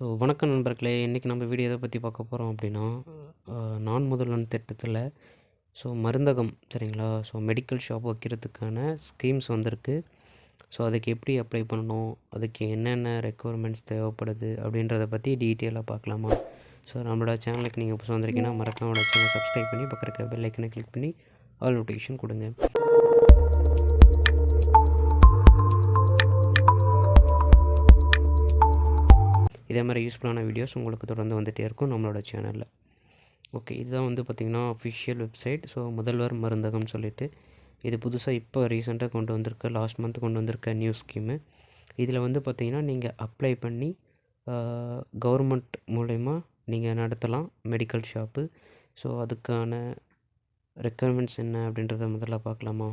So வணக்கம் நண்பர்களே இன்றைக்கி நம்ம வீடியோ எதை பற்றி பார்க்க போகிறோம் அப்படின்னா நான் முதல்வன் திட்டத்தில் ஸோ மருந்தகம் சரிங்களா? ஸோ மெடிக்கல் ஷாப் வைக்கிறதுக்கான ஸ்கீம்ஸ் வந்திருக்கு. ஸோ அதுக்கு எப்படி அப்ளை பண்ணணும்? அதுக்கு என்னென்ன ரெக்குவயர்மெண்ட்ஸ் தேவைப்படுது? அப்படின்றத பற்றி டீட்டெயிலாக பார்க்கலாமா? ஸோ நம்மளோட சேனலுக்கு நீங்கள் புதுசாக வந்திருக்கீங்கன்னா மறக்காம சேனல் சப்ஸ்கிரைப் பண்ணி பக்கத்துக்கு பெல் ஐக்கனை கிளிக் பண்ணி ஆல் நோட்டிஃபிகேஷன் கொடுங்க. இதே மாதிரி யூஸ்ஃபுல்லான வீடியோஸ் உங்களுக்கு தொடர்ந்து வந்துகிட்டே இருக்கும் நம்மளோட சேனலில் ஓகே இதுதான் வந்து பார்த்திங்கன்னா அஃபிஷியல் வெப்சைட் ஸோ முதல்வர் மருந்தகம்னு சொல்லிட்டு இது புதுசாக இப்போ ரீசெண்டாக கொண்டு வந்திருக்க லாஸ்ட் மந்த் கொண்டு வந்திருக்க நியூ ஸ்கீமு இதில் வந்து பார்த்திங்கன்னா நீங்கள் அப்ளை பண்ணி கவர்மெண்ட் மூலயமா நீங்கள் நடத்தலாம் மெடிக்கல் ஷாப்பு ஸோ அதுக்கான ரெக்குயர்மெண்ட்ஸ் என்ன அப்படின்றத முதல்ல பார்க்கலாமா?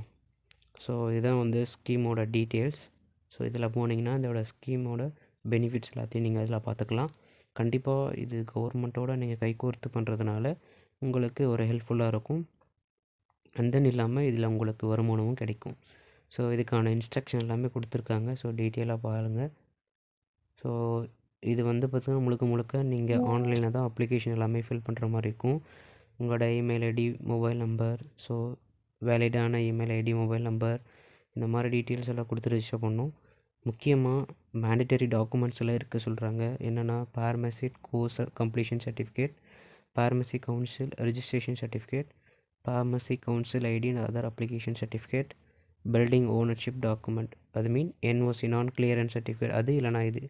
ஸோ இதுதான் வந்து ஸ்கீமோட டீட்டெயில்ஸ் ஸோ இதில் போனீங்கன்னா இதோட ஸ்கீமோட பெனிஃபிட்ஸ் எல்லாத்தையும் நீங்கள் அதில் பார்த்துக்கலாம் கண்டிப்பாக இது கவர்மெண்ட்டோட நீங்கள் கைகோர்த்து பண்ணுறதுனால உங்களுக்கு ஒரு ஹெல்ப்ஃபுல்லாக இருக்கும். அண்ட் தென் இல்லாமல் இதில் உங்களுக்கு வருமானமும் கிடைக்கும். ஸோ இதுக்கான இன்ஸ்ட்ரக்ஷன் எல்லாமே கொடுத்துருக்காங்க. ஸோ டீட்டெயிலாக பாருங்கள் ஸோ இது வந்து பார்த்திங்கன்னா முழுக்க முழுக்க நீங்கள் ஆன்லைனில் தான் அப்ளிகேஷன் எல்லாமே ஃபில் பண்ணுற மாதிரி இருக்கும். உங்களோட email ID mobile number so வேலிடான email ID mobile number இந்த மாதிரி டீட்டெயில்ஸ் எல்லாம் கொடுத்து ரிஜிஸ்டர் பண்ணும். முக்கியமாக மேண்டட்டரி டாக்குமெண்ட்ஸ் எல்லாம் இருக்க சொல்கிறாங்க என்னென்னா pharmacy course completion certificate pharmacy council registration certificate pharmacy council ID and other application certificate building ownership document அது mean NOC non clearance certificate அது இல்லைனா இது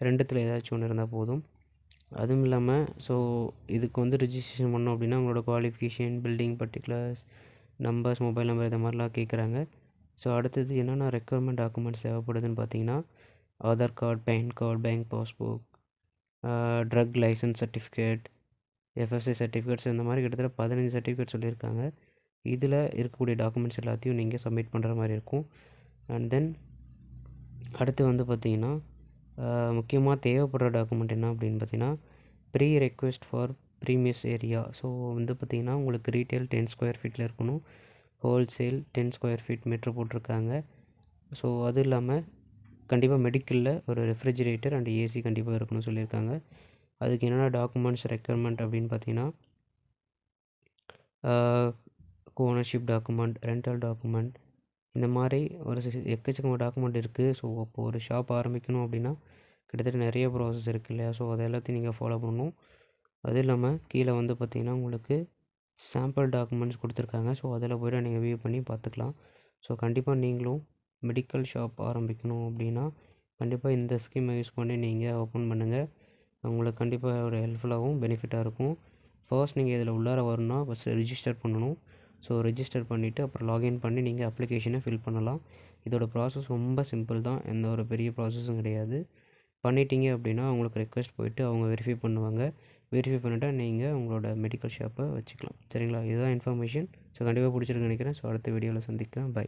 ரெண்டுத்தில் ஏதாச்சும் ஒன்று இருந்தால் போதும். அதுவும் இல்லாமல் ஸோ இதுக்கு வந்து ரிஜிஸ்ட்ரேஷன் பண்ணோம் அப்படின்னா உங்களோட qualification building particulars numbers mobile number இந்த மாதிரிலாம் கேட்குறாங்க ஸோ அடுத்தது என்னென்ன ரெக்குவயர்மெண்ட் டாக்குமெண்ட்ஸ் தேவைப்படுதுன்னு பார்த்தீங்கன்னா Aadhaar card PAN card bank passbook drug licence certificate FSC certificates இந்த மாதிரி கிட்டத்தட்ட பதினஞ்சு சர்டிஃபிகேட் சொல்லியிருக்காங்க. இதில் இருக்கக்கூடிய டாக்குமெண்ட்ஸ் எல்லாத்தையும் நீங்கள் சப்மிட் பண்ணுற மாதிரி இருக்கும். அண்ட் தென் அடுத்து வந்து பார்த்திங்கன்னா முக்கியமாக தேவைப்படுற டாக்குமெண்ட் என்ன அப்படின்னு பார்த்தீங்கன்னா pre request for premises area so வந்து பார்த்திங்கன்னா உங்களுக்கு ரீட்டெயில் டென் ஸ்கொயர் ஃபீட்டில் இருக்கணும். Wholesale ten square feet metre போட்டிருக்காங்க. ஸோ அது இல்லாமல் கண்டிப்பாக மெடிக்கலில் ஒரு ரெஃப்ரிஜிரேட்டர் அண்ட் ஏசி கண்டிப்பாக இருக்கணும்னு சொல்லியிருக்காங்க. அதுக்கு என்னென்ன டாக்குமெண்ட்ஸ் ரெக்குயர்மெண்ட் அப்படின்னு பார்த்தீங்கன்னா ஓனர்ஷிப் டாக்குமெண்ட் ரெண்டல் டாக்குமெண்ட் இந்த மாதிரி ஒரு சி- எக்கச்சக்கமான டாக்குமெண்ட் இருக்குது ஸோ அப்போ ஒரு ஷாப் ஆரம்பிக்கணும் அப்படின்னா கிட்டத்தட்ட நிறைய ப்ராசஸ் இருக்குது இல்லையா? ஸோ அதை எல்லாத்தையும் நீங்கள் ஃபாலோ பண்ணணும். அது இல்லாமல் கீழே வந்து பார்த்திங்கன்னா உங்களுக்கு சாம்பிள் டாக்குமெண்ட்ஸ் கொடுத்துருக்காங்க. ஸோ அதில் போய்ட்டு நீங்கள் வியூ பண்ணி பார்த்துக்கலாம். ஸோ கண்டிப்பாக நீங்களும் மெடிக்கல் ஷாப் ஆரம்பிக்கணும் அப்படின்னா கண்டிப்பாக இந்த ஸ்கீமை யூஸ் பண்ணி நீங்கள் ஓப்பன் பண்ணுங்கள் உங்களுக்கு கண்டிப்பாக ஒரு ஹெல்ப்ஃபுல்லாகவும் பெனிஃபிட்டாக இருக்கும். ஃபர்ஸ்ட் நீங்கள் இதில் உள்ளார வரணும்னா ஃபஸ்ட்டு ரிஜிஸ்டர் பண்ணணும். ஸோ ரிஜிஸ்டர் பண்ணிவிட்டு அப்புறம் லாகின் பண்ணி நீங்கள் அப்ளிகேஷனை ஃபில் பண்ணலாம். இதோட ப்ராசஸ் ரொம்ப சிம்பிள் தான். எந்த ஒரு பெரிய ப்ராசஸும் கிடையாது. பண்ணிட்டீங்க அப்படின்னா உங்களுக்கு ரெக்வெஸ்ட் போயிட்டு அவங்க வெரிஃபை பண்ணுவாங்க. வெரிஃபை பண்ணிட்டா நீங்கள் உங்களோட மெடிக்கல் ஷாப்பை வச்சுக்கலாம். சரிங்களா? இதுதான் இன்ஃபர்மேஷன் ஸோ கண்டிப்பாக பிடிச்சிருக்குன்னு நினைக்கிறேன். ஸோ அடுத்த வீடியோவில் சந்திக்கலாம். பை